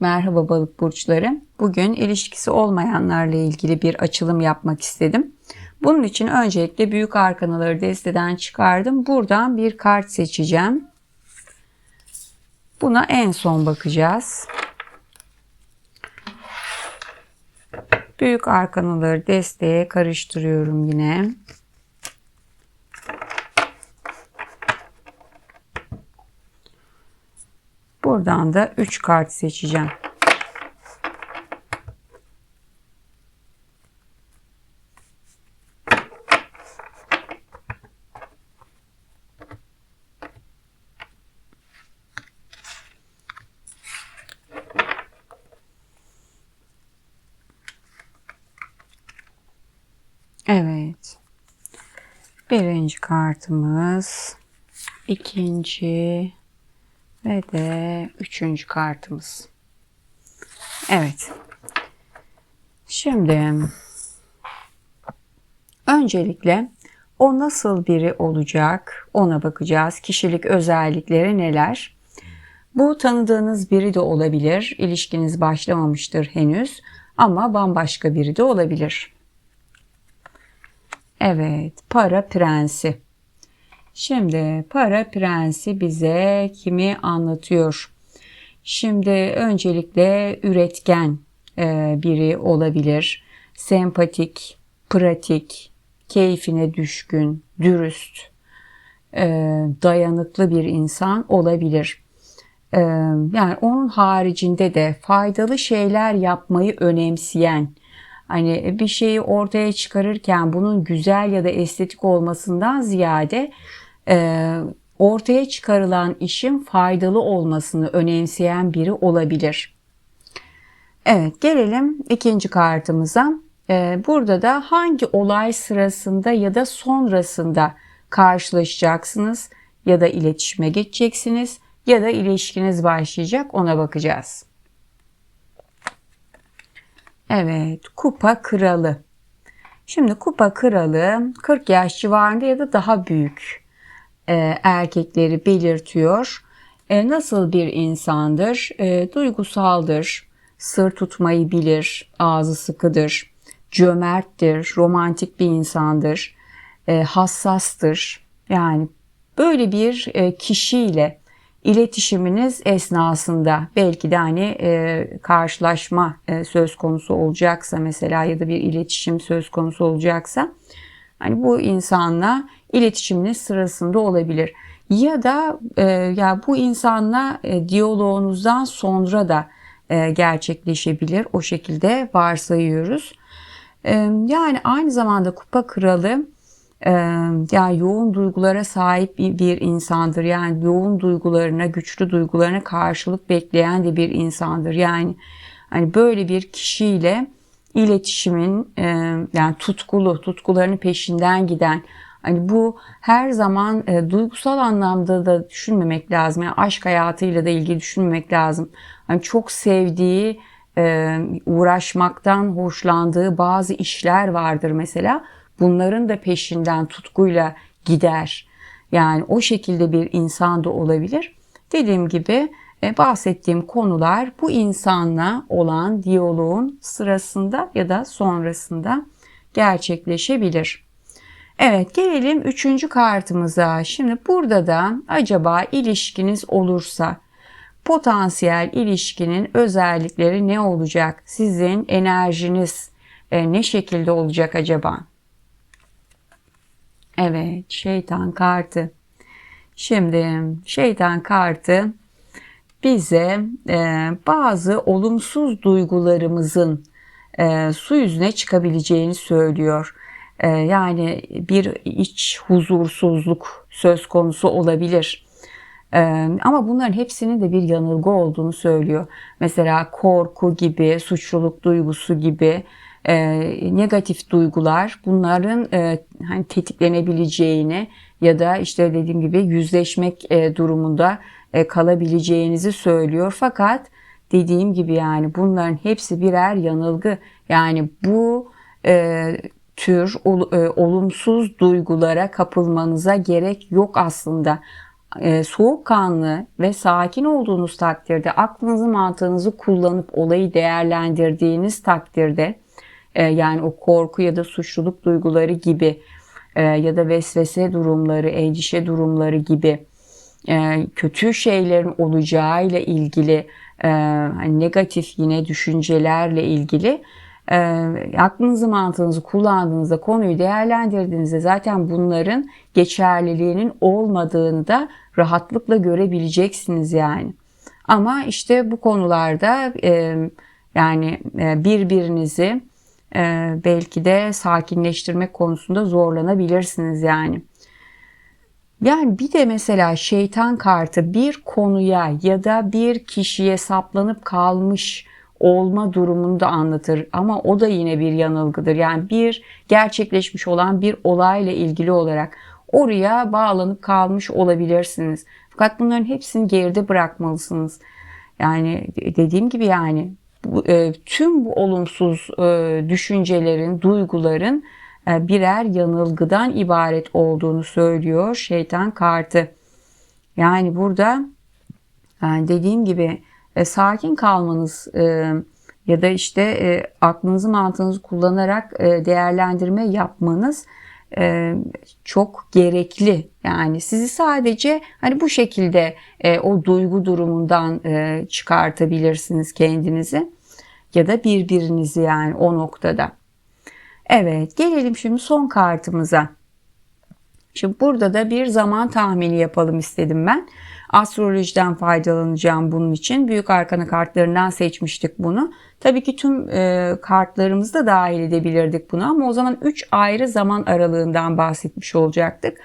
Merhaba balık burçları. Bugün ilişkisi olmayanlarla ilgili bir açılım yapmak istedim. Bunun için öncelikle büyük arkanaları desteden çıkardım. Buradan bir kart seçeceğim. Buna en son bakacağız. Büyük arkanaları desteğe karıştırıyorum yine. Buradan da 3 kart seçeceğim. Evet. Birinci kartımız, ikinci ve de üçüncü kartımız. Evet. Şimdi öncelikle o nasıl biri olacak ona bakacağız. Kişilik özellikleri neler? Bu tanıdığınız biri de olabilir. İlişkiniz başlamamıştır henüz ama bambaşka biri de olabilir. Evet, para prensi. Şimdi para prensi bize kimi anlatıyor? Şimdi öncelikle üretken e, biri olabilir. Sempatik, pratik, keyfine düşkün, dürüst, e, dayanıklı bir insan olabilir. E, yani onun haricinde de faydalı şeyler yapmayı önemseyen, Hani bir şeyi ortaya çıkarırken bunun güzel ya da estetik olmasından ziyade ortaya çıkarılan işin faydalı olmasını önemseyen biri olabilir. Evet gelelim ikinci kartımıza. E, burada da hangi olay sırasında ya da sonrasında karşılaşacaksınız ya da iletişime geçeceksiniz ya da ilişkiniz başlayacak ona bakacağız. Evet, kupa kralı. Şimdi kupa kralı 40 yaş civarında ya da daha büyük e, erkekleri belirtiyor. E, nasıl bir insandır? E, duygusaldır, sır tutmayı bilir, ağzı sıkıdır, cömerttir, romantik bir insandır, hassastır. Yani böyle bir kişiyle iletişiminiz esnasında belki de hani karşılaşma söz konusu olacaksa mesela ya da bir iletişim söz konusu olacaksa hani bu insanla iletişiminiz sırasında olabilir. Ya da e, ya bu insanla e, diyaloğunuzdan sonra da e, gerçekleşebilir. O şekilde varsayıyoruz. E, yani aynı zamanda kupa kralı e, yani yoğun duygulara sahip bir insandır. Yani yoğun duygularına, güçlü duygularına karşılık bekleyen de bir insandır. Yani hani böyle bir kişiyle iletişimin e, yani tutkulu, tutkularını peşinden giden Hani bu her zaman e, duygusal anlamda da düşünmemek lazım. Yani aşk hayatıyla da ilgili düşünmemek lazım. Hani çok sevdiği, e, uğraşmaktan hoşlandığı bazı işler vardır mesela bunların da peşinden tutkuyla gider. Yani o şekilde bir insan da olabilir. Dediğim gibi bahsettiğim konular bu insanla olan diyaloğun sırasında ya da sonrasında gerçekleşebilir. Evet gelelim üçüncü kartımıza. Şimdi burada da acaba ilişkiniz olursa potansiyel ilişkinin özellikleri ne olacak? Sizin enerjiniz e, ne şekilde olacak acaba? Evet, şeytan kartı. Şimdi şeytan kartı bize e, bazı olumsuz duygularımızın e, su yüzüne çıkabileceğini söylüyor. E, yani bir iç huzursuzluk söz konusu olabilir. E, ama bunların hepsinin de bir yanılgı olduğunu söylüyor. Mesela korku gibi, suçluluk duygusu gibi e, negatif duygular bunların e, hani tetiklenebileceğini ya da işte dediğim gibi yüzleşmek e, durumunda kalabileceğinizi söylüyor. Fakat dediğim gibi yani bunların hepsi birer yanılgı. Yani bu e, tür ol, e, olumsuz duygulara kapılmanıza gerek yok aslında. e, soğukkanlı ve sakin olduğunuz takdirde aklınızı mantığınızı kullanıp olayı değerlendirdiğiniz takdirde e, yani o korku ya da suçluluk duyguları gibi e, ya da vesvese durumları, endişe durumları gibi e, kötü şeylerin olacağıyla ilgili e, hani negatif yine düşüncelerle ilgili e, aklınızı mantığınızı kullandığınızda konuyu değerlendirdiğinizde zaten bunların geçerliliğinin olmadığını da rahatlıkla görebileceksiniz yani. Ama işte bu konularda yani birbirinizi belki de sakinleştirmek konusunda zorlanabilirsiniz yani. Yani bir de mesela şeytan kartı bir konuya ya da bir kişiye saplanıp kalmış olma durumunu da anlatır ama o da yine bir yanılgıdır. Yani bir gerçekleşmiş olan bir olayla ilgili olarak oraya bağlanıp kalmış olabilirsiniz. Fakat bunların hepsini geride bırakmalısınız. Yani dediğim gibi yani e, tüm bu olumsuz e, düşüncelerin, duyguların birer yanılgıdan ibaret olduğunu söylüyor şeytan kartı. Yani burada yani dediğim gibi sakin kalmanız ya da işte aklınızı mantığınızı kullanarak değerlendirme yapmanız çok gerekli. Yani sizi sadece hani bu şekilde o duygu durumundan çıkartabilirsiniz kendinizi ya da birbirinizi yani o noktada. Evet gelelim şimdi son kartımıza. Şimdi burada da bir zaman tahmini yapalım istedim ben. Astrolojiden faydalanacağım bunun için. Büyük arkana kartlarından seçmiştik bunu. Tabii ki tüm e, kartlarımızı da dahil edebilirdik bunu ama o zaman 3 ayrı zaman aralığından bahsetmiş olacaktık.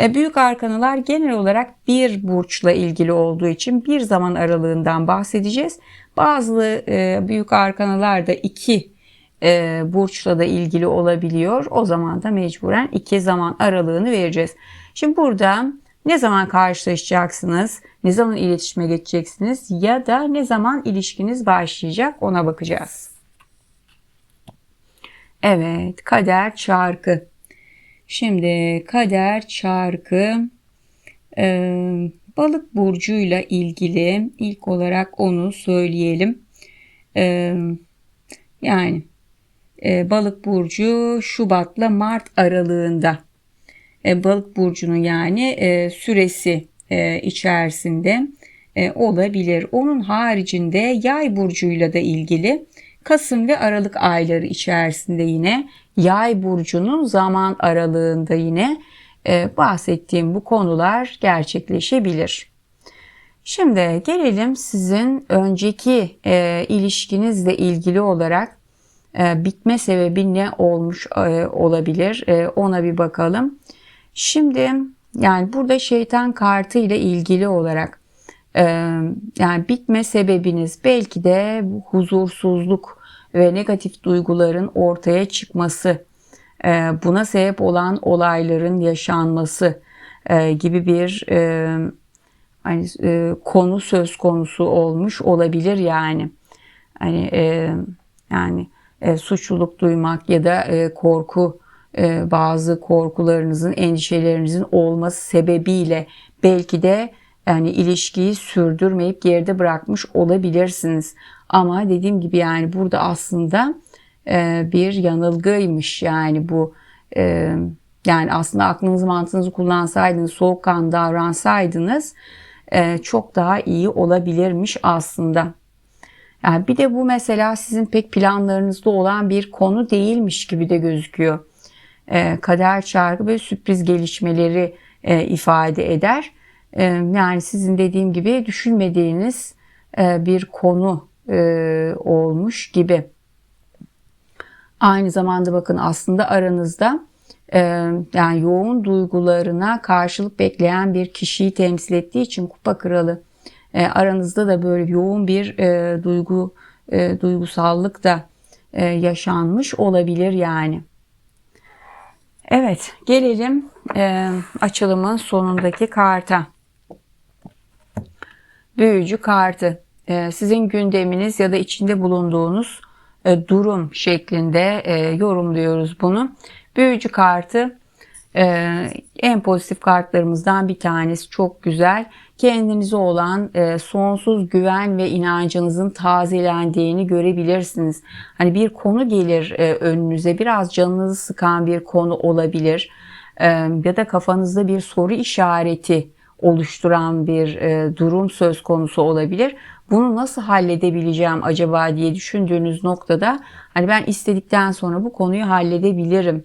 E, büyük arkanalar genel olarak bir burçla ilgili olduğu için bir zaman aralığından bahsedeceğiz. Bazı e, büyük arkanalar da iki e, burçla da ilgili olabiliyor. O zaman da mecburen iki zaman aralığını vereceğiz. Şimdi burada ne zaman karşılaşacaksınız, ne zaman iletişime geçeceksiniz ya da ne zaman ilişkiniz başlayacak ona bakacağız. Evet, kader çarkı. Şimdi kader çarkı e, balık burcuyla ilgili ilk olarak onu söyleyelim. E, yani e, balık burcu Şubat'la Mart aralığında e, balık burcunun yani e, süresi içerisinde olabilir. Onun haricinde yay burcuyla da ilgili Kasım ve Aralık ayları içerisinde yine yay burcunun zaman aralığında yine bahsettiğim bu konular gerçekleşebilir. Şimdi gelelim sizin önceki ilişkinizle ilgili olarak bitme sebebi ne olmuş e, olabilir e, ona bir bakalım. Şimdi yani burada şeytan kartı ile ilgili olarak e, yani bitme sebebiniz belki de huzursuzluk ve negatif duyguların ortaya çıkması, e, buna sebep olan olayların yaşanması gibi bir hani konu söz konusu olmuş olabilir yani. Hani yani e, suçluluk duymak ya da e, korku e, bazı korkularınızın, endişelerinizin olması sebebiyle belki de yani ilişkiyi sürdürmeyip geride bırakmış olabilirsiniz. Ama dediğim gibi yani burada aslında e, bir yanılgıymış yani bu e, yani aslında aklınızı mantığınızı kullansaydınız, soğukkan davransaydınız e, çok daha iyi olabilirmiş aslında. Yani bir de bu mesela sizin pek planlarınızda olan bir konu değilmiş gibi de gözüküyor. E, kader çarkı ve sürpriz gelişmeleri e, ifade eder. E, yani sizin dediğim gibi düşünmediğiniz e, bir konu e, olmuş gibi. Aynı zamanda bakın aslında aranızda e, yani yoğun duygularına karşılık bekleyen bir kişiyi temsil ettiği için kupa kralı e, aranızda da böyle yoğun bir e, duygu e, duygusallık da e, yaşanmış olabilir yani. Evet gelelim e, açılımın sonundaki karta. Büyücü kartı. E, sizin gündeminiz ya da içinde bulunduğunuz e, durum şeklinde e, yorumluyoruz bunu. Büyücü kartı Ee, en pozitif kartlarımızdan bir tanesi çok güzel. Kendinize olan e, sonsuz güven ve inancınızın tazelendiğini görebilirsiniz. Hani bir konu gelir e, önünüze biraz canınızı sıkan bir konu olabilir. E, ya da kafanızda bir soru işareti oluşturan bir e, durum söz konusu olabilir. Bunu nasıl halledebileceğim acaba diye düşündüğünüz noktada hani ben istedikten sonra bu konuyu halledebilirim.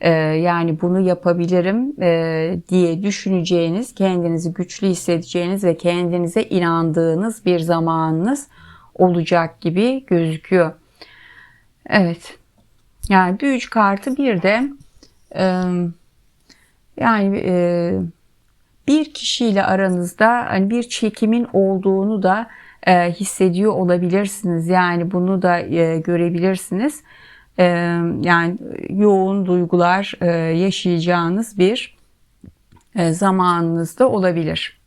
E, yani bunu yapabilirim e, diye düşüneceğiniz, kendinizi güçlü hissedeceğiniz ve kendinize inandığınız bir zamanınız olacak gibi gözüküyor. Evet. Yani büyücü kartı bir de e, yani e, bir kişiyle aranızda hani bir çekimin olduğunu da e, hissediyor olabilirsiniz. Yani bunu da e, görebilirsiniz. E, yani yoğun duygular e, yaşayacağınız bir e, zamanınız da olabilir.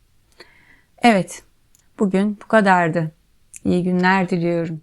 Evet, bugün bu kadardı. İyi günler diliyorum.